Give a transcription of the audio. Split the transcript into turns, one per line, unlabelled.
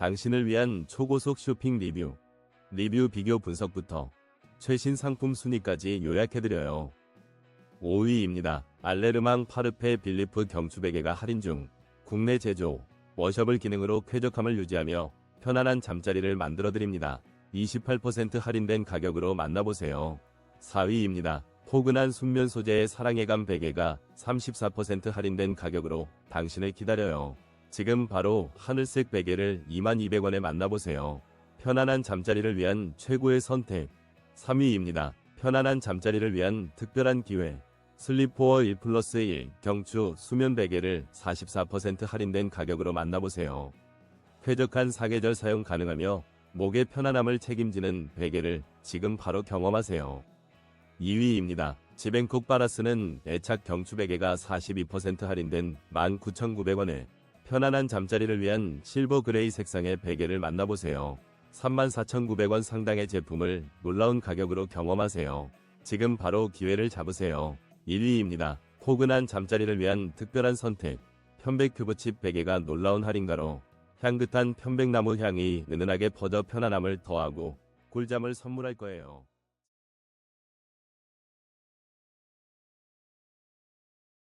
당신을 위한 초고속 쇼핑 리뷰, 리뷰 비교 분석부터 최신 상품 순위까지 요약해드려요. 5위입니다. 알레르망 파르페 빌리프 경추 베개가 할인 중 국내 제조, 워셔블 기능으로 쾌적함을 유지하며 편안한 잠자리를 만들어드립니다. 28% 할인된 가격으로 만나보세요. 4위입니다. 포근한 순면 소재의 사랑의 감 베개가 34% 할인된 가격으로 당신을 기다려요. 지금 바로 하늘색 베개를 2200원에 만나보세요. 편안한 잠자리를 위한 최고의 선택. 3위입니다. 편안한 잠자리를 위한 특별한 기회. 슬리포어 1 플러스 1 경추 수면 베개를 44% 할인된 가격으로 만나보세요. 쾌적한 사계절 사용 가능하며 목의 편안함을 책임지는 베개를 지금 바로 경험하세요. 2위입니다. 지벤콕 바라스는 애착 경추 베개가 42% 할인된 19,900원에 편안한 잠자리를 위한 실버 그레이 색상의 베개를 만나보세요. 34,900원 상당의 제품을 놀라운 가격으로 경험하세요. 지금 바로 기회를 잡으세요. 1위입니다. 포근한 잠자리를 위한 특별한 선택. 편백 큐브칩 베개가 놀라운 할인가로 향긋한 편백나무 향이 은은하게 퍼져 편안함을 더하고 꿀잠을 선물할 거예요.